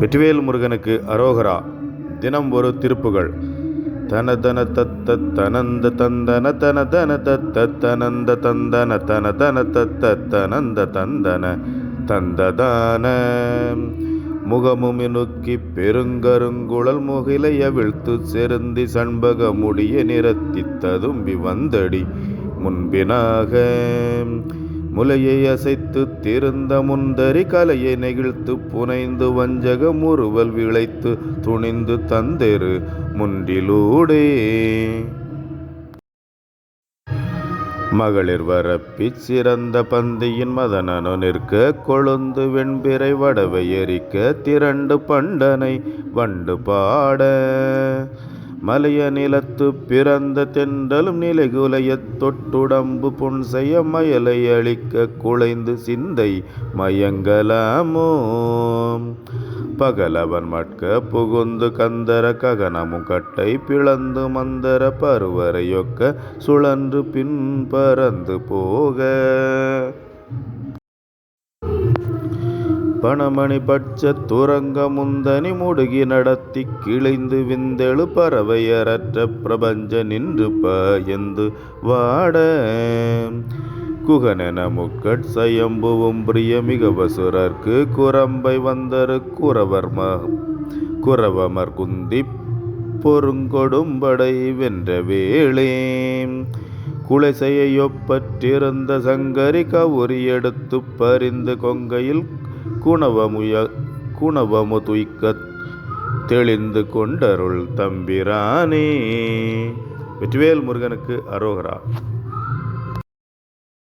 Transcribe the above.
வெற்றிவேல் முருகனுக்கு அரோகரா. தினம் ஒரு திருப்புகள் தன தன தத்த தனந்த தந்தன தன தன தத்த தனந்த தந்தன தன தன தத்த தனந்த தந்தன தந்ததான முகமும் நுக்கி பெருங்கருங்குழல் முகிலைய விழ்த்து செருந்தி சண்பக முடிய நிறத்தி ததும்பி வந்தடி முன்பினாக முலையை அசைத்து திருந்த முந்தரி கலையை நெகிழ்த்து புனைந்து வஞ்சக முறுவல் விளைத்து துணிந்து தந்தெரு முண்டிலூடே. மகளிர் வரப்பிச் சிறந்த பந்தியின் மதனனு நிற்க கொழுந்து வெண்பிறை வடவை எரிக்க திரண்டு பண்டனை வண்டு பாட. மலைய நிலத்து பிறந்த தென்றலும் நிலைகுலையத் தொட்டுடம்பு புன்செய மயலை அழிக்க குலைந்து சிந்தை மயங்கலாமோ பகலவன் மட்க புகுந்து கந்தர ககனமும் கட்டை பிளந்து மந்தர பருவரையொக்க சுழன்று பின் பறந்து போக. பணமணி பட்ச துரங்க முந்தனி முடுகி நடத்தி கிளைந்து விந்தெழு பறவையரற்ற பிரபஞ்ச நின்று பயந்து வாட. குகனென முக்கட் சயம்புவும் பிரிய மிகவசுரர்க்கு குரம்பை வந்தரு குரவர்ம குரவமர் குந்தி பொருங்கொடும்படை வென்ற வேளே. குலைசையொப்பற்றிருந்த சங்கரி கவுரி எடுத்து பறிந்து கொங்கையில் குணவமுய குணவமு துய்க்கத் தெளிந்து கொண்டருள் தம்பிரானே. வெற்றிவேல் முருகனுக்கு அரோகரா.